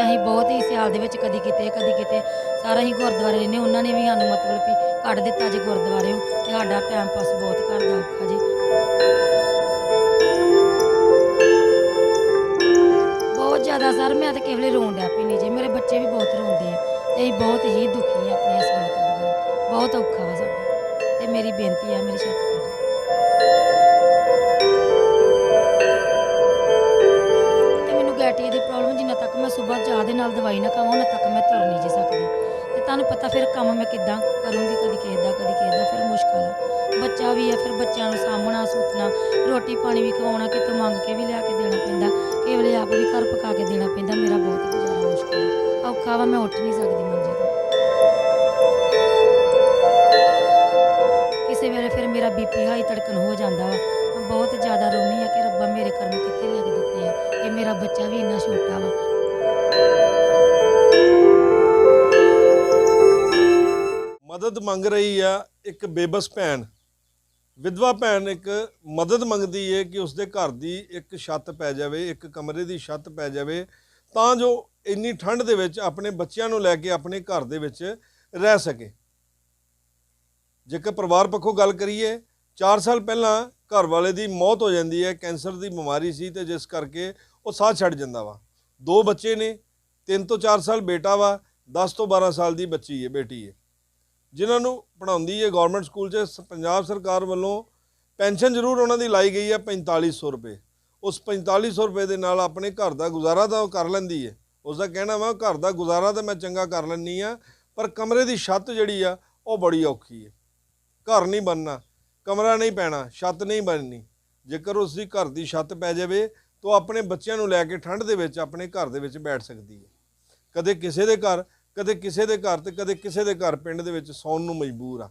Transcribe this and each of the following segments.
ਤੇ ਅਸੀਂ ਬਹੁਤ ਹੀ ਸਿਆਲ ਦੇ ਵਿੱਚ ਕਦੀ ਕਿਤੇ ਕਦੀ ਕਿਤੇ। ਸਾਰਾ ਹੀ ਗੁਰਦੁਆਰੇ ਰਹਿੰਦੇ ਉਹਨਾਂ ਨੇ ਵੀ ਸਾਨੂੰ ਮਤਲਬ ਵੀ ਕੱਢ ਦਿੱਤਾ ਜੀ ਗੁਰਦੁਆਰਿਓਂ। ਤੇ ਸਾਡਾ ਟਾਈਮ ਪਾਸ ਬਹੁਤ ਘਰ ਔਖਾ ਜੀ। ਬਹੁਤ ਜ਼ਿਆਦਾ ਸਰ, ਮੈਂ ਤਾਂ ਕੇਵਲੇ ਰੋਣ ਡਿਆ ਪਈ ਨਹੀਂ ਜੀ। ਮੇਰੇ ਬੱਚੇ ਵੀ ਬਹੁਤ ਰੋਂਦੇ ਆ। ਤੇ ਅਸੀਂ ਬਹੁਤ ਹੀ ਦੁਖੀ ਆ ਆਪਣੇ ਹਸਬੰਡ ਤੋਂ ਬਹੁਤ ਔਖਾ ਵਾ ਸਾਡਾ। ਤੇ ਮੇਰੀ ਬੇਨਤੀ ਆ, ਮੇਰੀ ਛੱਤ ਮੈਂ ਸਵੇਰ ਚਾਹ ਦੇ ਨਾਲ ਦਵਾਈ ਨਾ ਖਾਵਾਂ ਉਹਨਾਂ ਤੱਕ ਮੈਂ ਤੁਰ ਨਹੀਂ ਜੀ ਸਕਦੀ। ਤੇ ਤੁਹਾਨੂੰ ਪਤਾ ਫਿਰ ਕੰਮ ਮੈਂ ਕਿੱਦਾਂ ਕਰੂੰਗੀ, ਕਦੀ ਕਿਸੇ ਦਾ, ਕਦੀ ਕਿਸੇ ਦਾ, ਫਿਰ ਮੁਸ਼ਕਲ ਆ। ਬੱਚਾ ਵੀ ਆ, ਫਿਰ ਬੱਚਿਆਂ ਨੂੰ ਸਾਂਭਣਾ, ਸੁੱਤਣਾ, ਰੋਟੀ ਪਾਣੀ ਵੀ ਖਵਾਉਣਾ, ਕਿਤੋਂ ਮੰਗ ਕੇ ਵੀ ਲਿਆ ਕੇ ਦੇਣਾ ਪੈਂਦਾ। ਕਈ ਵੇਲੇ ਆਪ ਵੀ ਘਰ ਪਕਾ ਕੇ ਦੇਣਾ ਪੈਂਦਾ, ਮੇਰਾ ਬਹੁਤ ਗੁਜ਼ਾਰਾ ਮੁਸ਼ਕਲ ਔਖਾ ਵਾ, ਮੈਂ ਉੱਠ ਨਹੀਂ ਸਕਦੀ ਮੰਜੇ ਤੋਂ। ਕਿਸੇ ਵੇਲੇ ਫਿਰ ਮੇਰਾ ਬੀਪੀ ਹਾਈ ਧੜਕਣ ਹੋ ਜਾਂਦਾ ਵਾ। ਬਹੁਤ ਜ਼ਿਆਦਾ ਰੋਣੀ ਆ ਕਿ ਰੱਬਾ ਮੇਰੇ ਕਰਮ ਕਿੱਥੇ ਲਿਖ ਦਿੱਤੇ ਆ। ਕਿ ਮੇਰਾ ਬੱਚਾ ਵੀ ਇੰਨਾ ਛੋਟਾ ਵਾ। ਮਦਦ ਮੰਗ ਰਹੀ ਆ ਇੱਕ ਬੇਬਸ ਭੈਣ। ਵਿਧਵਾ ਭੈਣ ਇੱਕ ਮਦਦ ਮੰਗਦੀ ਹੈ ਕਿ ਉਸਦੇ ਘਰ ਦੀ ਇੱਕ ਛੱਤ ਪੈ ਜਾਵੇ, ਇੱਕ ਕਮਰੇ ਦੀ ਛੱਤ ਪੈ ਜਾਵੇ। ਤਾਂ ਜੋ ਇੰਨੀ ਠੰਡ ਦੇ ਵਿੱਚ ਆਪਣੇ ਬੱਚਿਆਂ ਨੂੰ ਲੈ ਕੇ ਆਪਣੇ ਘਰ ਦੇ ਵਿੱਚ ਰਹਿ ਸਕੇ। ਜੇਕਰ ਪਰਿਵਾਰ ਪੱਖੋਂ ਗੱਲ ਕਰੀਏ 4 ਸਾਲ ਪਹਿਲਾਂ ਘਰ ਵਾਲੇ ਦੀ ਮੌਤ ਹੋ ਜਾਂਦੀ ਹੈ ਕੈਂਸਰ ਦੀ ਬਿਮਾਰੀ ਸੀ ਤੇ ਜਿਸ ਕਰਕੇ ਉਹ ਸਾਹ ਛੱਡ ਜਾਂਦਾ ਵਾ। ਦੋ ਬੱਚੇ ਨੇ 3 ਤੋਂ 4 ਸਾਲ ਬੇਟਾ ਵਾ 10 ਤੋਂ 12 ਸਾਲ ਦੀ ਬੱਚੀ ਹੈ ਬੇਟੀ ਹੈ ਜਿਨ੍ਹਾਂ ਨੂੰ ਪੜਾਉਂਦੀ ਹੈ ਗਵਰਨਮੈਂਟ ਸਕੂਲ 'ਚ, ਸ- ਪੰਜਾਬ ਸਰਕਾਰ ਵੱਲੋਂ ਪੈਨਸ਼ਨ ਜ਼ਰੂਰ ਉਹਨਾਂ ਦੀ ਲਾਈ ਗਈ ਹੈ 4500 ਰੁਪਏ। ਉਸ 4500 ਰੁਪਏ ਦੇ ਨਾਲ ਆਪਣੇ ਘਰ ਦਾ ਗੁਜ਼ਾਰਾ ਤਾਂ ਉਹ ਕਰ ਲੈਂਦੀ ਹੈ। ਉਸ ਦਾ ਕਹਿਣਾ ਵਾ, ਘਰ ਦਾ ਗੁਜ਼ਾਰਾ ਤਾਂ ਮੈਂ ਚੰਗਾ ਕਰ ਲੈਂਦੀ ਆ ਪਰ ਕਮਰੇ ਦੀ ਛੱਤ ਜਿਹੜੀ ਆ, ਉਹ ਬੜੀ ਔਖੀ ਹੈ। ਘਰ ਨਹੀਂ ਬਣਨਾ, ਕਮਰਾ ਨਹੀਂ ਪੈਣਾ, ਛੱਤ ਨਹੀਂ ਬਣਨੀ। ਜੇਕਰ ਉਸ ਦੀ ਘਰ ਦੀ ਛੱਤ ਪੈ ਜਾਵੇ, ਤਾਂ ਉਹ ਆਪਣੇ ਬੱਚਿਆਂ ਨੂੰ ਲੈ ਕੇ ਠੰਡ ਦੇ ਵਿੱਚ, ਆਪਣੇ ਘਰ ਦੇ ਵਿੱਚ ਬੈਠ ਸਕਦੀ ਹੈ। ਕਦੇ ਕਿਸੇ ਦੇ ਘਰ ਕਦੇ ਕਿਸੇ ਦੇ ਘਰ ਤੇ ਕਦੇ ਕਿਸੇ ਦੇ ਘਰ ਪਿੰਡ ਦੇ ਵਿੱਚ ਸੌਣ ਨੂੰ ਮਜਬੂਰ ਆ।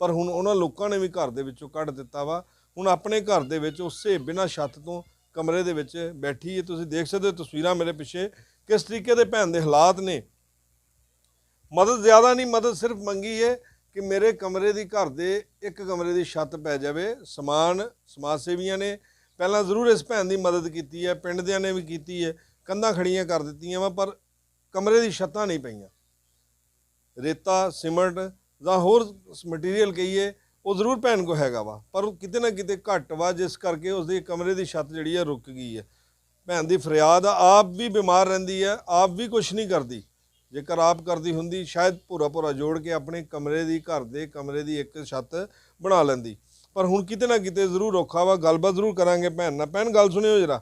ਪਰ ਹੁਣ ਉਹਨਾਂ ਲੋਕਾਂ ਨੇ ਵੀ ਘਰ ਦੇ ਵਿੱਚੋਂ ਕੱਢ ਦਿੱਤਾ ਵਾ। ਹੁਣ ਆਪਣੇ ਘਰ ਦੇ ਵਿੱਚ ਉਸੇ ਬਿਨਾਂ ਛੱਤ ਤੋਂ ਕਮਰੇ ਦੇ ਵਿੱਚ ਬੈਠੀ ਹੈ ਤੁਸੀਂ ਦੇਖ ਸਕਦੇ ਹੋ ਤਸਵੀਰਾਂ ਮੇਰੇ ਪਿੱਛੇ। ਕਿਸ ਤਰੀਕੇ ਦੇ ਭੈਣ ਦੇ ਹਾਲਾਤ ਨੇ। ਮਦਦ ਜ਼ਿਆਦਾ ਨਹੀਂ, ਮਦਦ ਸਿਰਫ ਮੰਗੀ ਹੈ ਕਿ ਮੇਰੇ ਕਮਰੇ ਦੀ ਘਰ ਦੇ ਇੱਕ ਕਮਰੇ ਦੀ ਛੱਤ ਪੈ ਜਾਵੇ। ਸਮਾਨ, ਸਮਾਜ ਸੇਵੀਆਂ ਨੇ ਪਹਿਲਾਂ ਜ਼ਰੂਰ ਇਸ ਭੈਣ ਦੀ ਮਦਦ ਕੀਤੀ ਹੈ ਪਿੰਡ ਦਿਆਂ ਨੇ ਵੀ ਕੀਤੀ ਹੈ ਕੰਧਾਂ ਖੜੀਆਂ ਕਰ ਦਿੱਤੀਆਂ ਵਾ, ਪਰ ਕਮਰੇ ਦੀ ਛੱਤਾਂ ਨਹੀਂ ਪਈਆਂ। ਰੇਤਾ, ਸੀਮੈਂਟ ਜਾਂ ਹੋਰ ਮਟੀਰੀਅਲ ਕਹੀਏ, ਉਹ ਜ਼ਰੂਰ ਭੈਣ ਕੋ ਹੈਗਾ ਵਾ। ਪਰ ਕਿਤੇ ਨਾ ਕਿਤੇ ਘੱਟ ਵਾ, ਜਿਸ ਕਰਕੇ ਉਸਦੀ ਕਮਰੇ ਦੀ ਛੱਤ ਜਿਹੜੀ ਆ ਰੁਕ ਗਈ ਹੈ ਭੈਣ ਦੀ ਫਰਿਆਦ ਆ, ਆਪ ਵੀ ਬਿਮਾਰ ਰਹਿੰਦੀ ਹੈ ਆਪ ਵੀ ਕੁਝ ਨਹੀਂ ਕਰਦੀ। ਜੇਕਰ ਆਪ ਕਰਦੀ ਹੁੰਦੀ, ਸ਼ਾਇਦ ਪੂਰਾ ਪੂਰਾ ਜੋੜ ਕੇ ਆਪਣੇ ਕਮਰੇ ਦੀ, ਘਰ ਦੇ ਕਮਰੇ ਦੀ ਇੱਕ ਛੱਤ ਬਣਾ ਲੈਂਦੀ। ਪਰ ਹੁਣ ਕਿਤੇ ਨਾ ਕਿਤੇ ਜ਼ਰੂਰ ਔਖਾ ਵਾ, ਗੱਲਬਾਤ ਜ਼ਰੂਰ ਕਰਾਂਗੇ ਭੈਣ ਨਾਲ। ਭੈਣ, ਗੱਲ ਸੁਣਿਓ ਜਰਾ।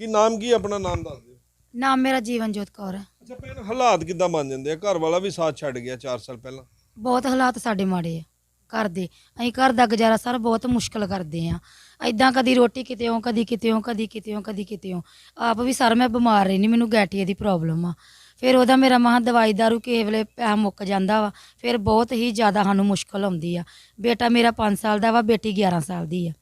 ਕੀ ਨਾਮ ਕੀ ਆਪਣਾ? ਨਾਮ ਦੱਸ ਦਿਓ। ਨਾਮ ਮੇਰਾ ਜੀਵਨਜੋਤ ਕੌਰ ਹੈ ਅੱਛਾ ਭੈਣ ਹਾਲਾਤ ਕਿੱਦਾਂ ਬਣ ਜਾਂਦੇ ਆ? ਘਰ ਵਾਲਾ ਵੀ ਸਾਥ ਛੱਡ ਗਿਆ 4 ਸਾਲ ਪਹਿਲਾਂ। ਬਹੁਤ ਹਾਲਾਤ ਸਾਡੇ ਮਾੜੇ ਆ, ਘਰ ਦੇ। ਅਸੀਂ ਘਰ ਦਾ ਗੁਜ਼ਾਰਾ ਸਰ ਬਹੁਤ ਮੁਸ਼ਕਲ ਕਰਦੇ ਆ। ਐਦਾਂ ਕਦੀ ਰੋਟੀ ਕਿਤੇੋਂ ਕਦੀ ਕਿਤੇੋਂ ਕਦੀ ਕਿਤੇੋਂ ਕਦੀ ਕਿਤੇੋਂ ਆਪ ਵੀ ਸਰ ਮੈਂ ਬਿਮਾਰ ਰਹਿਨੀ ਮੈਨੂੰ ਗੈਟੀਏ ਦੀ ਪ੍ਰੋਬਲਮ ਆ। ਫਿਰ ਉਹਦਾ ਮੇਰਾ ਮਹਾਂ ਦਵਾਈ ਦਾਰੂ ਕਿਸੇ ਵੇਲੇ ਪੈਸਾ ਮੁੱਕ ਜਾਂਦਾ ਵਾ, ਫਿਰ ਬਹੁਤ ਹੀ ਜ਼ਿਆਦਾ ਸਾਨੂੰ ਮੁਸ਼ਕਲ ਆਉਂਦੀ ਆ। ਬੇਟਾ ਮੇਰਾ 5 ਸਾਲ ਦਾ ਵਾ, ਬੇਟੀ 11 ਸਾਲ ਦੀ ਆ।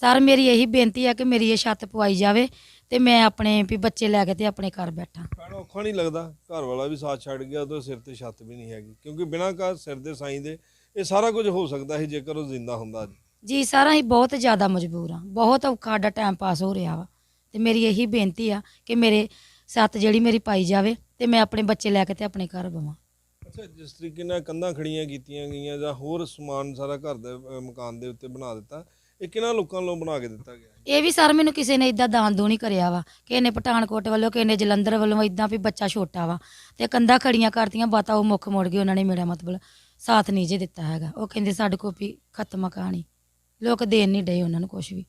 ਸਰ ਮੇਰੀ ਇਹੀ ਬੇਨਤੀ ਆ ਕਿ ਮੇਰੀ ਇਹ ਛੱਤ ਪਵਾਈ ਜਾਵੇ ਤੇ ਮੈਂ ਆਪਣੇ ਵੀ ਬੱਚੇ ਲੈ ਕੇ ਤੇ ਆਪਣੇ ਘਰ ਬੈਠਾਂ। ਭੈਣ ਔਖਾ ਨਹੀਂ ਲੱਗਦਾ। ਘਰ ਵਾਲਾ ਵੀ ਸਾਥ ਛੱਡ ਗਿਆ ਉਹਦੇ ਸਿਰ ਤੇ ਛੱਤ ਵੀ ਨਹੀਂ ਹੈਗੀ। ਕਿਉਂਕਿ ਬਿਨਾਂ ਕਾ ਸਿਰ ਦੇ ਸਾਈਂ ਦੇ ਇਹ ਸਾਰਾ ਕੁਝ ਹੋ ਸਕਦਾ ਸੀ ਜੇਕਰ ਉਹ ਜ਼ਿੰਦਾ ਹੁੰਦਾ ਅੱਜ। ਜੀ ਸਾਰਾ ਹੀ ਬਹੁਤ ਜ਼ਿਆਦਾ ਮਜਬੂਰ ਆ। ਬਹੁਤ ਔਖਾ ਸਾਡਾ ਟਾਈਮ ਪਾਸ ਹੋ ਰਿਹਾ ਵਾ। ਤੇ ਮੇਰੀ ਇਹੀ ਬੇਨਤੀ ਆ ਕਿ ਮੇਰੇ ਸੱਤ ਜਿਹੜੀ ਮੇਰੀ ਪਾਈ ਜਾਵੇ ਤੇ ਮੈਂ ਆਪਣੇ ਬੱਚੇ ਲੈ ਕੇ ਤੇ ਆਪਣੇ ਘਰ ਬਵਾਂ। ਅੱਛਾ ਜਿਸ ਤਰੀਕੇ ਨਾਲ ਕੰਧਾਂ ਖੜੀਆਂ ਕੀਤੀਆਂ ਗਈਆਂ ਜਾਂ ਹੋਰ ਸਮਾਨ ਸਾਰਾ ਘਰ ਦੇ ਅਹ, ਮਕਾਨ ਦੇ ਉੱਤੇ ਬਣਾ ਦਿੱਤਾ ਇਹ ਕਿਹਨਾਂ ਲੋਕਾਂ ਵੱਲੋਂ ਬਣਾ ਕੇ ਦਿੱਤਾ ਗਿਆ? ਇਹ ਵੀ ਸਰ ਮੈਨੂੰ ਕਿਸੇ ਨੇ ਇਦਾਂ ਦਾਨ ਦੂਣੀ ਕਰਿਆ ਵਾ। ਕਿਸੇ ਨੇ ਪਠਾਨਕੋਟ ਵੱਲੋਂ, ਕਿਸੇ ਨੇ ਜਲੰਧਰ ਵੱਲੋਂ ਇਦਾਂ ਵੀ ਬੱਚਾ ਛੋਟਾ ਵਾ ਤੇ ਕੰਧਾਂ ਖੜੀਆਂ ਕਰਤੀਆਂ, ਬਾਤਾਂ ਉਹ ਮੁੱਖ ਮੋੜ ਗਏ, ਉਹਨਾਂ ਨੇ ਮੇਰਾ ਮਤਲਬ ਸਾਥ ਨਹੀਂ ਜੇ ਦਿੱਤਾ ਹੈਗਾ। ਉਹ ਕਹਿੰਦੇ ਸਾਡੇ ਕੋਲ ਵੀ ਖਤਮ ਆ ਕਹਾਣੀ ਲੋਕ ਦੇਣ ਨਹੀਂ ਡਏ ਉਹਨਾਂ ਨੂੰ ਕੁਝ ਵੀ।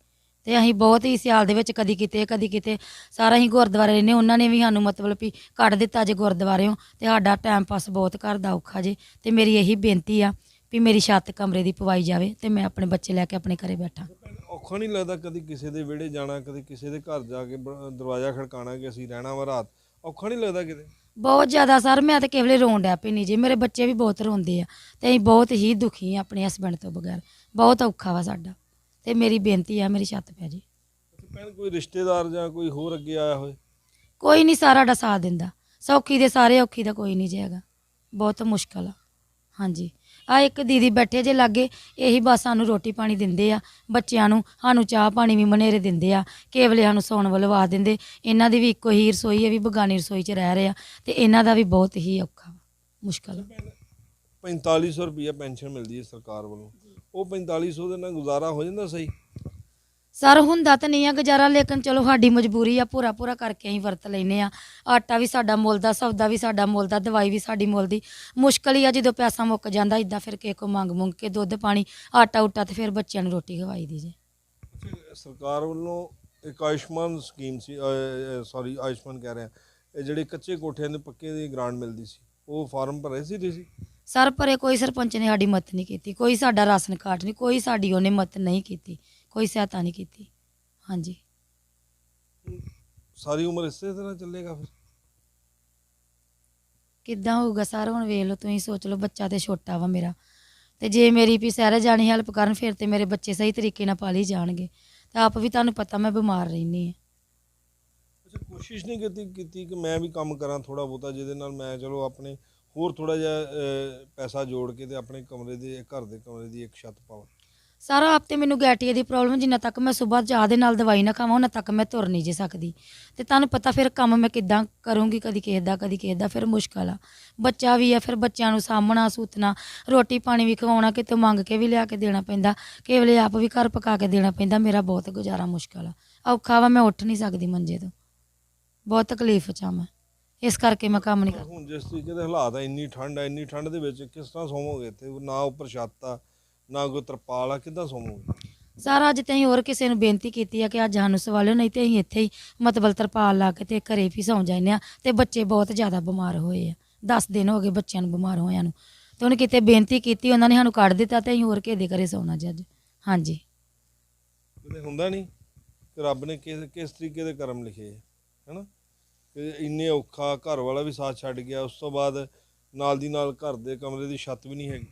ਤੇ ਅਸੀਂ ਬਹੁਤ ਹੀ ਸਿਆਲ ਦੇ ਵਿੱਚ ਕਦੀ ਕਿਤੇ ਕਦੀ ਕਿਤੇ ਸਾਰਾ ਹੀ ਗੁਰਦੁਆਰੇ ਰਹਿੰਦੇ ਉਹਨਾਂ ਨੇ ਵੀ ਸਾਨੂੰ ਮਤਲਬ ਵੀ ਕੱਢ ਦਿੱਤਾ ਜੇ ਗੁਰਦੁਆਰਿਓਂ ਤੇ ਸਾਡਾ ਟਾਈਮ ਪਾਸ ਬਹੁਤ ਘਰ ਦਾ ਔਖਾ ਜੇ। ਤੇ ਮੇਰੀ ਇਹੀ ਬੇਨਤੀ ਆ ਵੀ ਮੇਰੀ ਛੱਤ ਕਮਰੇ ਦੀ ਪਵਾਈ ਜਾਵੇ ਤੇ ਮੈਂ ਆਪਣੇ ਬੱਚੇ ਲੈ ਕੇ ਆਪਣੇ ਘਰੇ ਬੈਠਾਂ। ਔਖਾ ਨਹੀਂ ਲੱਗਦਾ ਕਦੀ ਕਿਸੇ ਦੇ ਵਿਹੜੇ ਜਾਣਾ ਕਦੀ ਕਿਸੇ ਦੇ ਘਰ ਜਾ ਕੇ ਬ- ਦਰਵਾਜ਼ਾ ਖੜਕਾਣਾ ਕਿ ਅਸੀਂ ਰਹਿਣਾ ਵਾ ਰਾਤ। ਔਖਾ ਨਹੀਂ ਲੱਗਦਾ ਕਿਤੇ? ਬਹੁਤ ਜ਼ਿਆਦਾ ਸਰ ਮੈਂ ਤਾਂ ਕੇਵਲੇ ਰੋਣ ਡਿਆ ਪਈ ਨਹੀਂ ਜੀ। ਮੇਰੇ ਬੱਚੇ ਵੀ ਬਹੁਤ ਰੋਂਦੇ ਆ ਤੇ ਅਸੀਂ ਬਹੁਤ ਹੀ ਦੁਖੀ ਆ ਆਪਣੇ ਹਸਬੰਡ ਤੋਂ ਬਗੈਰ। ਬਹੁਤ ਔਖਾ ਵਾ ਸਾਡਾ। ਤੇ ਮੇਰੀ ਬੇਨਤੀ ਆ ਮੇਰੀ ਛੱਤ ਪੈ ਜੇ। ਭੈਣ ਕੋਈ ਰਿਸ਼ਤੇਦਾਰ ਜਾਂ ਕੋਈ ਹੋਰ ਅੱਗੇ ਆਇਆ ਹੋਏ? ਕੋਈ ਨਹੀਂ ਸਾਰਾ ਦਾ ਸਾਥ ਦਿੰਦਾ। ਸੌਖੀ ਦੇ ਸਾਰੇ ਔਖੀ ਦਾ ਕੋਈ ਨਹੀਂ ਜੀ ਹੈਗਾ। ਬਹੁਤ ਮੁਸ਼ਕਲ ਆ। ਹਾਂਜੀ। ਆ ਇੱਕ ਦੀਦੀ ਬੈਠੇ ਜੇ ਲਾਗੇ ਇਹੀ ਬਸ ਸਾਨੂੰ ਰੋਟੀ ਪਾਣੀ ਦਿੰਦੇ ਆ ਬੱਚਿਆਂ ਨੂੰ ਸਾਨੂੰ ਚਾਹ ਪਾਣੀ ਵੀ ਮਨੇਰੇ ਦਿੰਦੇ ਆ ਕੇਵਲੇ ਸਾਨੂੰ ਸੌਣ ਵੱਲਵਾ ਦਿੰਦੇ ਇਹਨਾਂ ਦੀ ਵੀ ਇੱਕੋ ਹੀ ਰਸੋਈ ਹੈ ਵੀ ਬਗਾਨੀ ਰਸੋਈ 'ਚ ਰਹਿ ਰਹੇ ਆ ਤੇ ਇਹਨਾਂ ਦਾ ਵੀ ਬਹੁਤ ਹੀ ਔਖਾ ਵਾ, ਮੁਸ਼ਕਲ ਆ। 4500 ਰੁਪਏ ਪੈਨਸ਼ਨ ਮਿਲਦੀ ਹੈ ਸਰਕਾਰ ਵੱਲੋਂ ਉਹ 4500 ਦੇ ਨਾਲ ਗੁਜ਼ਾਰਾ ਹੋ ਜਾਂਦਾ ਸਹੀ ਸਰ ਹੁੰਦਾ ਤਾਂ ਨਹੀਂ ਆ ਗੁਜ਼ਾਰਾ ਲੇਕਿਨ ਚਲੋ ਸਾਡੀ ਮਜਬੂਰੀ ਆ ਪੂਰਾ ਪੂਰਾ ਕਰਕੇ ਅਸੀਂ ਵਰਤ ਲੈਨੇ ਆ। ਆਟਾ ਵੀ ਸਾਡਾ ਮੁੱਲ ਦਾ ਸੌਦਾ ਵੀ ਸਾਡਾ ਮੁੱਲ ਦਾ ਦਵਾਈ ਵੀ ਸਾਡੀ ਮੁੱਲ ਦੀ। ਮੁਸ਼ਕਲ ਹੀ ਆ ਜਦੋਂ ਪੈਸਾ ਮੁੱਕ ਜਾਂਦਾ ਇਦਾਂ ਫਿਰ ਕਿਸੇ ਕੋ ਮੰਗ ਮੁੰਗ ਕੇ ਦੁੱਧ ਪਾਣੀ ਆਟਾ ਉਟਾ ਤੇ ਫਿਰ ਬੱਚਿਆਂ ਨੂੰ ਰੋਟੀ ਖਵਾਈ ਦੀ ਜੇ। ਸਰਕਾਰ ਵੱਲੋਂ ਇੱਕ ਆਯੁਸ਼ਮਾਨ ਸਕੀਮ ਸੀ ਸੌਰੀ ਆਯੁਸ਼ਮਾਨ ਕਹਿ ਰਿਹਾ। ਇਹ ਜਿਹੜੇ ਕੱਚੇ ਕੋਠਿਆਂ ਦੇ ਪੱਕੇ ਦੀ ਗ੍ਰਾਂਟ ਮਿਲਦੀ ਸੀ ਉਹ ਫਾਰਮ ਭਰੇ ਸੀ ਤੁਸੀਂ? ਸਰ ਪਰੇ ਕੋਈ ਸਰਪੰਚ ਨੇ ਸਾਡੀ ਮਦਦ ਨਹੀਂ ਕੀਤੀ ਕੋਈ ਸਾਡਾ ਰਾਸ਼ਨ ਕਾਰਡ ਨਹੀਂ ਕੋਈ ਸਾਡੀ ਉਹਨੇ ਮਦਦ ਨਹੀਂ ਕੀਤੀ। ਕੋਈ ਸਹਾਇਤਾ ਨਹੀਂ ਕੀਤੀ। ਹਾਂਜੀ। ਸਾਰੀ ਉਮਰ ਇਸੇ ਤਰ੍ਹਾਂ ਚੱਲੇਗਾ ਫਿਰ? ਕਿੱਦਾਂ ਹੋਊਗਾ ਸਰ ਹੁਣ ਵੇਖ ਲਓ ਤੁਸੀਂ ਸੋਚ ਲਓ ਬੱਚਾ ਤੇ ਛੋਟਾ ਵਾ ਮੇਰਾ। ਤੇ ਜੇ ਮੇਰੀ ਵੀ ਸਹਿਰੇ ਜਾਣੀ ਹੈਲਪ ਕਰਨ ਫਿਰ ਤੇ ਮੇਰੇ ਬੱਚੇ ਸਹੀ ਤਰੀਕੇ ਨਾਲ ਪਾਲੀ ਜਾਣਗੇ। ਤੇ ਆਪ ਵੀ ਤੁਹਾਨੂੰ ਪਤਾ ਮੈਂ ਬਿਮਾਰ ਰਹਿੰਦੀ ਹਾਂ। ਅੱਛਾ ਕੋਸ਼ਿਸ਼ ਨਹੀਂ ਕੀਤੀ ਕੀਤੀ ਕਿ ਮੈਂ ਵੀ ਕੰਮ ਕਰਾਂ ਥੋੜਾ ਬਹੁਤਾ ਜਿਹਦੇ ਨਾਲ ਮੈਂ ਚਲੋ ਆਪਣੇ ਹੋਰ ਥੋੜਾ ਜਿਹਾ ਅਹ, ਪੈਸਾ ਜੋੜ ਕੇ ਤੇ ਆਪਣੇ ਕਮਰੇ ਦੇ ਘਰ ਦੇ ਕਮਰੇ ਦੀ ਇੱਕ ਛੱਤ ਪਾਵਾਂ। ਸਾਰਾ ਆਪ ਤੇ ਮੈਨੂੰ ਗੈਟੀਏ ਦੀ ਪ੍ਰੋਬਲਮ ਜਿੰਨਾ ਤੱਕ ਮੈਂ ਸਵੇਰ ਚਾਹ ਦੇ ਨਾਲ ਦਵਾਈ ਨਾ ਖਾਵਾਂ, ਉਹਨਾਂ ਤੱਕ ਮੈਂ ਤੁਰ ਨਹੀਂ ਜੇ ਸਕਦੀ। ਤੇ ਤੁਹਾਨੂੰ ਪਤਾ ਫਿਰ ਕੰਮ ਮੈਂ ਕਿੱਦਾਂ ਕਰੂੰਗੀ, ਕਦੀ ਕਿਸੇ ਦਾ, ਕਦੀ ਕਿਸੇ ਦਾ, ਫਿਰ ਮੁਸ਼ਕਲ ਆ। ਬੱਚਾ ਵੀ ਆ, ਫਿਰ ਬੱਚਿਆਂ ਨੂੰ ਸਾਂਭਣਾ, ਸੂਤਣਾ, ਰੋਟੀ ਪਾਣੀ ਵੀ ਖਵਾਉਣਾ, ਕਿਤੇ ਮੰਗ ਕੇ ਵੀ ਲਿਆ ਕੇ ਦੇਣਾ ਪੈਂਦਾ, ਕੇਵਲੇ ਆਪ ਵੀ ਘਰ ਪਕਾ ਕੇ ਦੇਣਾ ਪੈਂਦਾ, ਮੇਰਾ ਬਹੁਤ ਗੁਜ਼ਾਰਾ ਮੁਸ਼ਕਲ ਆ। ਔਖਾ ਵਾ, ਮੈਂ ਉੱਠ ਨਹੀਂ ਸਕਦੀ ਮੰਜੇ ਤੋਂ। ਬਹੁਤ ਤਕਲੀਫ ਚ ਆ ਮੈਂ। ਇਸ ਕਰਕੇ ਮੈਂ ਕੰਮ ਨਹੀਂ ਕਰਦੀ ਹੁਣ ਜਿਸ ਤਰੀਕੇ ਦੇ ਹਾਲਾਤ ਆ, ਇੰਨੀ ਠੰਡ ਆ, ਇੰਨੀ ਠੰਡ ਦੇ ਵਿੱਚ ਕਿਸ ਤਰ੍ਹਾਂ ਸੌਵੋਗੇ ਤੇ ਨਾ ਉੱਪਰ ਛੱਤ ਆ ਨਾ ਕੋਈ ਤਰਪਾਲ ਆ ਕਿੱਦਾਂ ਸੌਵੋਗੇ? ਸਾਰਾ ਅੱਜ ਤਾਈਂ ਹੋਰ ਕਿਸੇ ਨੂੰ ਬੇਨਤੀ ਕੀਤੀ ਆ ਕਿ ਅੱਜ ਸਾਨੂੰ ਸਵਾਲਿਓ ਨਹੀਂ ਤੇ ਅਸੀਂ ਇੱਥੇ ਹੀ ਮਤਲਬ ਤਰਪਾਲ ਲਾ ਕੇ ਤੇ ਘਰੇ ਵੀ ਸੌਂ ਜਾਂਦੇ ਆ ਤੇ ਬੱਚੇ ਬਹੁਤ ਜ਼ਿਆਦਾ ਬਿਮਾਰ ਹੋਏ ਆ। 10 ਦਿਨ ਹੋ ਗਏ ਬੱਚਿਆਂ ਨੂੰ ਬਿਮਾਰ ਹੋਇਆਂ ਨੂੰ। ਤੇ ਉਹਨੇ ਕਿਤੇ ਬੇਨਤੀ ਕੀਤੀ ਉਹਨਾਂ ਨੇ ਸਾਨੂੰ ਕੱਢ ਦਿੱਤਾ ਤੇ ਅਸੀਂ ਹੋਰ ਕਿਸੇ ਦੇ ਘਰੇ ਸੌਣਾ ਜੀ ਅੱਜ। ਹਾਂਜੀ। ਕਿਤੇ ਹੁੰਦਾ ਨਹੀਂ ਕਿ ਰੱਬ ਨੇ ਕਿਸ ਕਿਸ ਤਰੀਕੇ ਦੇ ਕਰਮ ਲਿਖੇ ਹੈ ਹੈਨਾ? ਕਿ ਇੰਨੇ ਔਖਾ ਘਰ ਵਾਲਾ ਵੀ ਸਾਥ ਛੱਡ ਗਿਆ ਉਸ ਤੋਂ ਬਾਅਦ ਨਾਲ ਦੀ ਨਾਲ ਘਰ ਦੇ ਕਮਰੇ ਦੀ ਛੱਤ ਵੀ ਨਹੀਂ ਹੈਗੀ।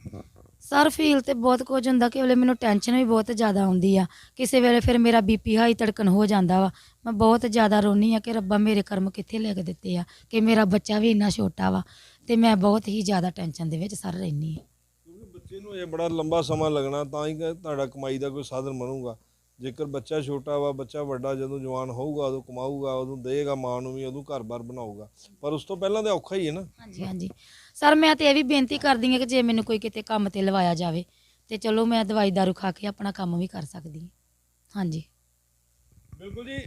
ਸਰ ਫੀਲ ਤੇ ਬਹੁਤ ਕੁਝ ਹੁੰਦਾ ਕਿ ਵੇਲੇ ਮੈਨੂੰ ਟੈਨਸ਼ਨ ਵੀ ਬਹੁਤ ਜ਼ਿਆਦਾ ਆਉਂਦੀ ਆ। ਕਿਸੇ ਵੇਲੇ ਫਿਰ ਮੇਰਾ ਬੀਪੀ ਹਾਈ ਧੜਕਣ ਹੋ ਜਾਂਦਾ ਵਾ। ਮੈਂ ਬਹੁਤ ਜ਼ਿਆਦਾ ਰੋਨੀ ਆ ਕਿ ਰੱਬਾ ਮੇਰੇ ਕਰਮ ਕਿੱਥੇ ਲਿਖ ਦਿੱਤੇ ਆ? ਕਿ ਮੇਰਾ ਬੱਚਾ ਵੀ ਇੰਨਾ ਛੋਟਾ ਵਾ ਤੇ ਮੈਂ ਬਹੁਤ ਹੀ ਜ਼ਿਆਦਾ ਟੈਨਸ਼ਨ ਦੇ ਵਿੱਚ ਸਰ ਰਹਿਨੀ ਆ। ਕਿਉਂਕਿ ਬੱਚੇ ਨੂੰ ਇਹ ਬੜਾ ਲੰਬਾ ਸਮਾਂ ਲੱਗਣਾ ਤਾਂ ਹੀ ਕਿ ਤੁਹਾਡਾ ਕਮਾਈ ਦਾ ਕੋਈ ਸਾਧਨ ਬਣੂਗਾ। ਜੇਕਰ ਬੱਚਾ ਛੋਟਾ ਵਾ ਬੱਚਾ ਵੱਡਾ ਜਦੋਂ ਜਵਾਨ ਹੋਊਗਾ ਉਦੋਂ ਕਮਾਊਗਾ ਉਦੋਂ ਦੇਗਾ ਮਾਂ ਨੂੰ ਵੀ ਉਦੋਂ ਘਰ-ਬਾਰ ਬਣਾਊਗਾ। ਪਰ ਉਸ ਤੋਂ ਪਹਿਲਾਂ ਤਾਂ ਔਖਾ ਹੀ ਹੈ ਨਾ। ਹਾਂਜੀ ਹਾਂਜੀ। ਸਰ, ਮੈਂ ਤੇ ਇਹ ਵੀ ਬੇਨਤੀ ਕਰਦੀ ਹਾਂ ਕਿ ਜੇ ਮੈਨੂੰ ਕੋਈ ਕਿਤੇ ਕੰਮ ਤੇ ਲਵਾਇਆ ਜਾਵੇ, ਤੇ ਚਲੋ ਮੈਂ ਦਵਾਈ ਦਾਰੂ ਖਾ ਕੇ ਆਪਣਾ ਕੰਮ ਵੀ ਕਰ ਸਕਦੀ ਹਾਂ। ਹਾਂਜੀ। ਬਿਲਕੁਲ ਜੀ,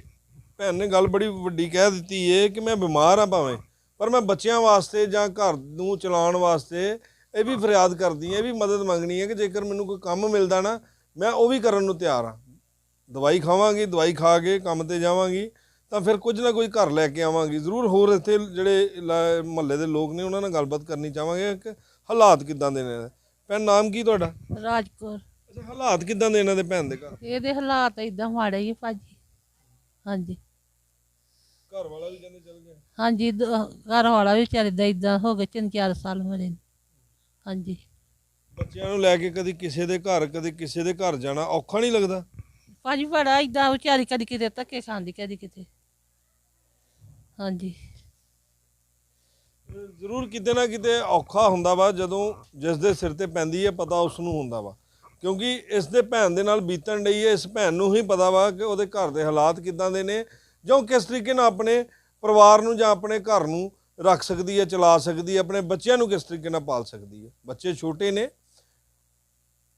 ਭੈਣ ਨੇ ਗੱਲ ਬੜੀ ਵੱਡੀ ਕਹਿ ਦਿੱਤੀ ਏ ਕਿ ਮੈਂ ਬਿਮਾਰ ਆ ਭਾਵੇਂ, ਪਰ ਮੈਂ ਬੱਚਿਆਂ ਵਾਸਤੇ ਜਾਂ ਘਰ ਨੂੰ ਚਲਾਉਣ ਵਾਸਤੇ ਇਹ ਵੀ ਫਰਿਆਦ ਕਰਦੀ ਹੈ, ਇਹ ਵੀ ਮਦਦ ਮੰਗਣੀ ਹੈ ਕਿ ਜੇਕਰ ਮੈਨੂੰ ਕੋਈ ਕੰਮ ਮਿਲਦਾ ਨਾ, ਮੈਂ ਉਹ ਵੀ ਕਰਨ ਨੂੰ ਤਿਆਰ ਹਾਂ। ਦਵਾਈ ਖਾਵਾਂਗੀ, ਦਵਾਈ ਖਾ ਕੇ ਕੰਮ ਤੇ ਜਾਵਾਂਗੀ ਤਾਂ ਫਿਰ ਕੁਝ ਨਾ ਕੁਝ ਘਰ ਲੈ ਕੇ ਆਵਾਂਗੀ। ਜ਼ਰੂਰ ਹੋਰ ਇੱਥੇ ਜਿਹੜੇ ਮਹੱਲੇ ਦੇ ਲੋਕ ਨੇ ਉਹਨਾਂ ਨਾਲ ਗੱਲਬਾਤ ਕਰਨੀ ਚਾਹਾਂਗੇ। ਕਿ ਹਾਲਾਤ ਕਿੱਦਾਂ ਦੇ ਨੇ? ਭੈਣ ਨਾਮ ਕੀ ਤੁਹਾਡਾ? ਰਾਜਕੌਰ। ਅੱਛਾ ਹਾਲਾਤ ਕਿੱਦਾਂ ਦੇ ਇਹਨਾਂ ਦੇ ਭੈਣ ਦੇ ਘਰ? ਇਹਦੇ ਹਾਲਾਤ ਇਦਾਂ ਮਾੜੇ ਹੀ ਭਾਜੀ। ਹਾਂਜੀ। ਘਰ ਵਾਲਾ ਵੀ ਕਹਿੰਦੇ ਚੱਲ ਗਿਆ। ਹਾਂਜੀ ਦ- ਘਰ ਵਾਲਾ ਵੀ ਚੱਲਦਾ ਇਦਾਂ ਹੋ ਗਏ ਤਿੰਨ ਚਾਰ ਸਾਲ ਮਰੇ ਨੂੰ। ਹਾਂਜੀ। ਬੱਚਿਆਂ ਨੂੰ ਲੈ ਕੇ ਕਦੀ ਕਿਸੇ ਦੇ ਘਰ ਕਦੀ ਕਿਸੇ ਦੇ ਘਰ ਜਾਣਾ ਔਖਾ ਨਹੀਂ ਲੱਗਦਾ? ਭਾਜੀ ਬੜਾ ਇਦਾਂ ਵਿਚਾਰੀ ਕਦੀ ਕਿਤੇ ਧੱਕੇ ਖਾਂਦੀ ਕਦੀ ਕਿਤੇ। ਹਾਂਜੀ। ਜ਼ਰੂਰ ਕਿਤੇ ਨਾ ਕਿਤੇ ਔਖਾ ਹੁੰਦਾ ਵਾ, ਜਦੋਂ ਜਿਸ ਦੇ ਸਿਰ ਤੇ ਪੈਂਦੀ ਹੈ, ਪਤਾ ਉਸ ਨੂੰ ਹੁੰਦਾ ਵਾ। ਕਿਉਂਕਿ ਇਸ ਦੇ ਭੈਣ ਦੇ ਨਾਲ ਬੀਤਣ ਡਈ ਹੈ, ਇਸ ਭੈਣ ਨੂੰ ਹੀ ਪਤਾ ਵਾ ਕਿ ਉਹਦੇ ਘਰ ਦੇ ਹਾਲਾਤ ਕਿੱਦਾਂ ਦੇ ਨੇ, ਜਾਂ ਉਹ ਕਿਸ ਤਰੀਕੇ ਨਾਲ ਆਪਣੇ ਪਰਿਵਾਰ ਨੂੰ ਜਾਂ ਆਪਣੇ ਘਰ ਨੂੰ ਰੱਖ ਸਕਦੀ ਹੈ, ਚਲਾ ਸਕਦੀ ਹੈ, ਆਪਣੇ ਬੱਚਿਆਂ ਨੂੰ ਕਿਸ ਤਰੀਕੇ ਨਾਲ ਪਾਲ ਸਕਦੀ ਹੈ। ਬੱਚੇ ਛੋਟੇ ਨੇ।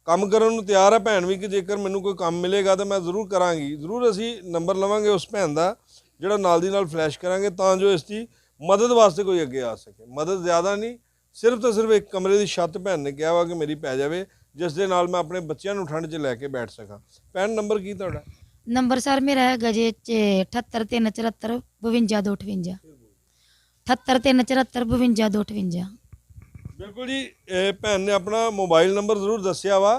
ਕੰਮ ਕਰਨ ਨੂੰ ਤਿਆਰ ਹੈ, ਭੈਣ ਵੀ ਕਿ ਜੇਕਰ ਮੈਨੂੰ ਕੋਈ ਕੰਮ ਮਿਲੇਗਾ ਤਾਂ ਮੈਂ ਜ਼ਰੂਰ ਕਰਾਂਗੀ। ਜ਼ਰੂਰ ਅਸੀਂ ਨੰਬਰ ਲਵਾਂਗੇ ਉਸ ਭੈਣ ਦਾ। ਜਿਹੜਾ ਨਾਲ ਦੀ ਨਾਲ ਫਲੈਸ਼ ਕਰਾਂਗੇ ਤਾਂ ਜੋ ਇਸ ਦੀ ਮਦਦ ਵਾਸਤੇ ਕੋਈ ਅੱਗੇ ਆ ਸਕੇ। ਮਦਦ ਜ਼ਿਆਦਾ ਨਹੀਂ ਸਿਰਫ ਤੇ ਸਿਰਫ ਇੱਕ ਕਮਰੇ ਦੀ ਛੱਤ ਭੈਣ ਨੇ ਕਿਹਾ ਵਾ ਕਿ ਮੇਰੀ ਪੈ ਜਾਵੇ ਜਿਸ ਦੇ ਨਾਲ ਮੈਂ ਆਪਣੇ ਬੱਚਿਆਂ ਨੂੰ ਠੰਡ 'ਚ ਲੈ ਕੇ ਬੈਠ ਸਕਾਂ। ਭੈਣ ਨੰਬਰ ਕੀ ਤੁਹਾਡਾ? ਨੰਬਰ ਸਰ ਮੇਰਾ ਹੈਗਾ ਜੇ 78374 52258 78374 52258 ਬਿਲਕੁਲ ਜੀ ਇਹ ਭੈਣ ਨੇ ਆਪਣਾ ਮੋਬਾਈਲ ਨੰਬਰ ਜ਼ਰੂਰ ਦੱਸਿਆ ਵਾ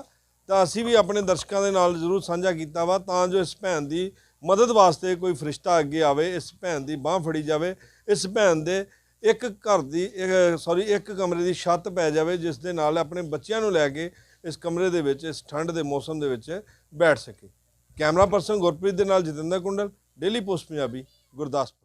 ਤਾਂ ਅਸੀਂ ਵੀ ਆਪਣੇ ਦਰਸ਼ਕਾਂ ਦੇ ਨਾਲ ਜ਼ਰੂਰ ਸਾਂਝਾ ਕੀਤਾ ਵਾ ਤਾਂ ਜੋ ਇਸ ਭੈਣ ਦੀ ਮਦਦ ਵਾਸਤੇ ਕੋਈ ਫਰਿਸ਼ਤਾ ਅੱਗੇ ਆਵੇ, ਇਸ ਭੈਣ ਦੀ ਬਾਹ ਫੜੀ ਜਾਵੇ, ਇਸ ਭੈਣ ਦੇ ਇੱਕ ਘਰ ਦੀ ਸੌਰੀ ਇੱਕ ਕਮਰੇ ਦੀ ਛੱਤ ਪੈ ਜਾਵੇ, ਜਿਸ ਦੇ ਨਾਲ ਆਪਣੇ ਬੱਚਿਆਂ ਨੂੰ ਲੈ ਕੇ ਇਸ ਕਮਰੇ ਦੇ ਵਿੱਚ, ਇਸ ਠੰਡ ਦੇ ਮੌਸਮ ਦੇ ਵਿੱਚ ਬੈਠ ਸਕੇ। ਕੈਮਰਾ ਪਰਸਨ ਗੁਰਪ੍ਰੀਤ ਦੇ ਨਾਲ ਜਤਿੰਦਰ ਕੁੰਡਲ, ਡੇਲੀ ਪੋਸਟ ਪੰਜਾਬੀ, ਗੁਰਦਾਸਪੁਰ।